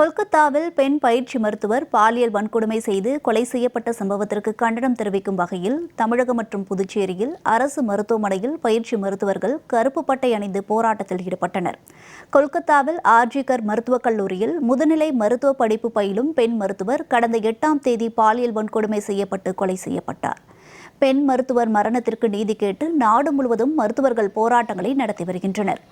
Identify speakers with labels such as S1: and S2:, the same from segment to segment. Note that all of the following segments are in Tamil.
S1: கொல்கத்தாவில் பெண் பயிற்சி மருத்துவர் பாலியல் வன்கொடுமை செய்து கொலை செய்யப்பட்ட சம்பவத்திற்கு கண்டனம் தெரிவிக்கும் வகையில் தமிழகம் மற்றும் புதுச்சேரியில் அரசு மருத்துவமனையில் பயிற்சி மருத்துவர்கள் கருப்பு பட்டை அணிந்து போராட்டத்தில் ஈடுபட்டனர். கொல்கத்தாவில் ஆர்ஜிகர் மருத்துவக் கல்லூரியில் முதுநிலை மருத்துவ படிப்பு பயிலும் பெண் மருத்துவர் கடந்த எட்டாம் தேதி பாலியல் வன்கொடுமை செய்யப்பட்டு கொலை செய்யப்பட்டார். பெண் மருத்துவர் மரணத்திற்கு நீதி கேட்டு நாடு முழுவதும் மருத்துவர்கள் போராட்டங்களை நடத்தி வருகின்றனர்.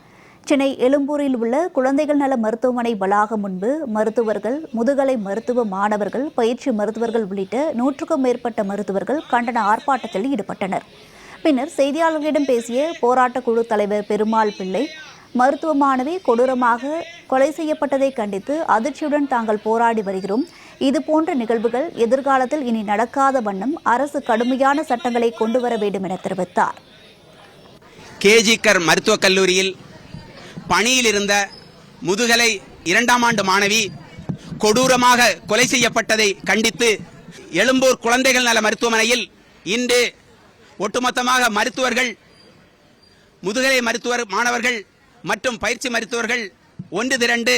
S1: சென்னை எழும்பூரில் உள்ள குழந்தைகள் நல மருத்துவமனை வளாகம் முன்பு மருத்துவர்கள் முதுகலை மருத்துவ மாணவர்கள் பயிற்சி மருத்துவர்கள் உள்ளிட்ட நூற்றுக்கும் மேற்பட்ட மருத்துவர்கள் கண்டன ஆர்ப்பாட்டத்தில் ஈடுபட்டனர். பின்னர் செய்தியாளர்களிடம் பேசிய போராட்ட குழு தலைவர் பெருமாள் பிள்ளை மருத்துவ மாணவி கொடூரமாக கொலை செய்யப்பட்டதை கண்டித்து அதிர்ச்சியுடன் தாங்கள் போராடி வருகிறோம். இதுபோன்ற நிகழ்வுகள் எதிர்காலத்தில் இனி நடக்காத வண்ணம் அரசு கடுமையான சட்டங்களை கொண்டு வர வேண்டும் என தெரிவித்தார்.
S2: கேஜிக்கர் மருத்துவக் கல்லூரியில் பணியில் இருந்த முதுகலை இரண்டாம் ஆண்டு மாணவி கொடூரமாக கொலை செய்யப்பட்டதை கண்டித்து எழும்பூர் குழந்தைகள் நல மருத்துவமனையில் இன்று ஒட்டுமொத்தமாக மருத்துவர்கள் முதுகலை மருத்துவர் மாணவர்கள் மற்றும் பயிற்சி மருத்துவர்கள் ஒன்று திரண்டு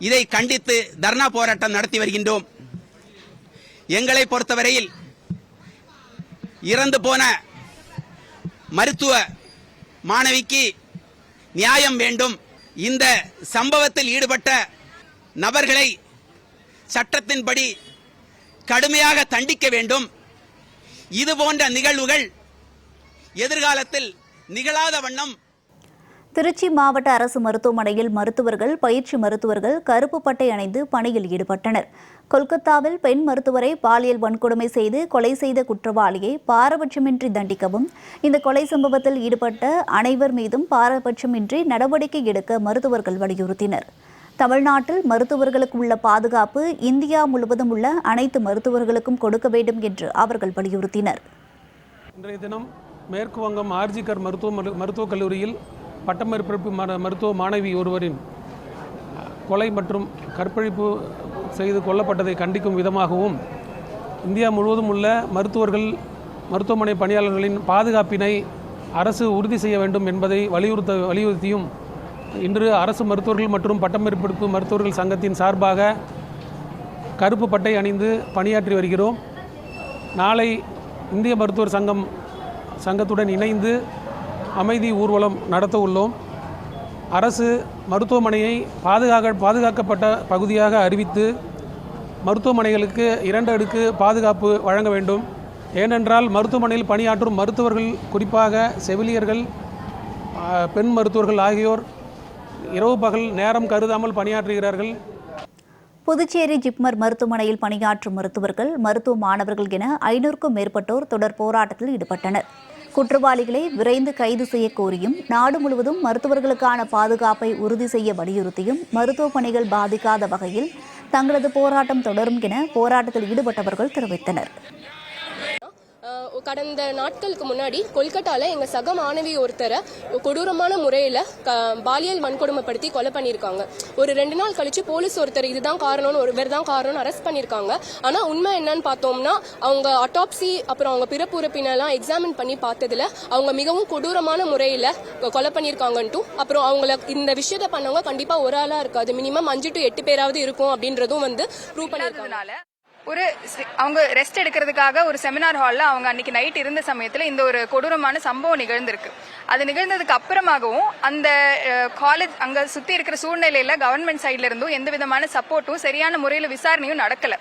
S2: இதை கண்டித்து தர்ணா போராட்டம் நடத்தி வருகின்றோம். எங்களை பொறுத்தவரையில் இறந்து போன மருத்துவ மாணவிக்கு நியாயம் வேண்டும். இந்த சம்பவத்தில் ஈடுபட்ட நபர்களை சட்டத்தின்படி கடுமையாக தண்டிக்க வேண்டும். இது போன்ற நிகழ்வுகள் எதிர்காலத்தில் நிகழாத வண்ணம்
S1: திருச்சி மாவட்ட அரசு மருத்துவமனையில் மருத்துவர்கள் பயிற்சி மருத்துவர்கள் கருப்பு பட்டை அணிந்து பணியில் ஈடுபட்டனர். கொல்கத்தாவில் பெண் மருத்துவரை பாலியல் வன்கொடுமை செய்து கொலை செய்த குற்றவாளியை பாரபட்சமின்றி தண்டிக்கவும் இந்த கொலை சம்பவத்தில் ஈடுபட்ட அனைவர் மீதும் பாரபட்சமின்றி நடவடிக்கை எடுக்க மருத்துவர்கள் வலியுறுத்தினர். தமிழ்நாட்டில் மருத்துவர்களுக்கு உள்ள பாதுகாப்பு இந்தியா முழுவதும் உள்ள அனைத்து மருத்துவர்களுக்கும் கொடுக்க வேண்டும் என்று அவர்கள் வலியுறுத்தினர்.
S3: இன்றைய தினம் மேற்கு வங்கம் ஆர்ஜிகர் மருத்துவ மருத்துவக் கல்லூரியில் பட்டமளிப்பு மருத்துவ மாணவி ஒருவரின் கொலை மற்றும் கற்பழிப்பு செய்து கொல்லப்பட்டதை கண்டிக்கும் விதமாகவும் இந்தியா முழுவதும் உள்ள மருத்துவர்கள் மருத்துவமனை பணியாளர்களின் பாதுகாப்பினை அரசு உறுதி செய்ய வேண்டும் என்பதை வலியுறுத்த வலியுறுத்தியும் இன்று அரசு மருத்துவர்கள் மற்றும் பட்டமளிப்பு மருத்துவர்கள் சங்கத்தின் சார்பாக கருப்பு பட்டை அணிந்து பணியாற்றி வருகிறோம். நாளை இந்திய மருத்துவர் சங்கம் சங்கத்துடன் இணைந்து அமைதி ஊர்வலம் நடத்த உள்ளோம். அரசு மருத்துவமனையை பாதுகாக்க பாதுகாக்கப்பட்ட பகுதியாக அறிவித்து மருத்துவமனைகளுக்கு இரண்டு அடுக்கு பாதுகாப்பு வழங்க வேண்டும். ஏனென்றால் மருத்துவமனையில் பணியாற்றும் மருத்துவர்கள் குறிப்பாக செவிலியர்கள் பெண் மருத்துவர்கள் ஆகியோர் இரவு பகல் நேரம் கருதாமல் பணியாற்றுகிறார்கள்.
S1: புதுச்சேரி ஜிப்மர் மருத்துவமனையில் பணியாற்றும் மருத்துவர்கள் மருத்துவ மாணவர்கள் என ஐநூறுக்கும் மேற்பட்டோர் தொடர் போராட்டத்தில் ஈடுபட்டனர். குற்றவாளிகளை விரைந்து கைது செய்ய கோரியும் நாடு முழுவதும் மருத்துவர்களுக்கான பாதுகாப்பை உறுதி செய்ய வலியுறுத்தியும் மருத்துவ பணிகள் பாதிக்காத வகையில் தங்களது போராட்டம் தொடரும் என போராட்டத்தில் ஈடுபட்டவர்கள் தெரிவித்தனர்.
S4: கடந்த நாட்களுக்கு முன்னாடி கொல்கட்டால எங்க சக மாணவி ஒருத்தரை கொடூரமான முறையில க- பாலியல் வன்கொடுமைப்படுத்தி கொலை பண்ணியிருக்காங்க. ஒரு ரெண்டு நாள் கழிச்சு போலீஸ் ஒருத்தர் இதுதான் காரணம்னு ஒரு தான் காரணம்னு அரெஸ்ட் பண்ணியிருக்காங்க. ஆனா உண்மை என்னன்னு பார்த்தோம்னா அவங்க அட்டாப்சி அப்புறம் அவங்க பிறப்பு உறுப்பினெல்லாம் எக்ஸாமின் பண்ணி பார்த்ததுல அவங்க மிகவும் கொடூரமான முறையில கொலை பண்ணியிருக்காங்கன்ட்டும் அப்புறம் அவங்கள இந்த விஷயத்த பண்ணவங்க கண்டிப்பா ஒரு ஆளா இருக்காது. மினிமம் அஞ்சு டு எட்டு பேராவது இருக்கும் அப்படின்றதும் வந்து ப்ரூவ் பண்ணியிருக்காங்க.
S5: ஒரு அவங்க ரெஸ்ட் எடுக்கிறதுக்காக ஒரு செமினார் ஹாலில் அவங்க அன்னைக்கு நைட் இருந்த சமயத்தில் இந்த ஒரு கொடூரமான சம்பவம் நிகழ்ந்திருக்கு. அது நிகழ்ந்ததுக்கு அப்புறமாகவும் அந்த காலேஜ் அங்கே சுற்றி இருக்கிற சூழ்நிலையில் கவர்மெண்ட் சைட்ல இருந்தும் எந்த விதமான சப்போர்ட்டும் சரியான முறையில் விசாரணையும் நடக்கல.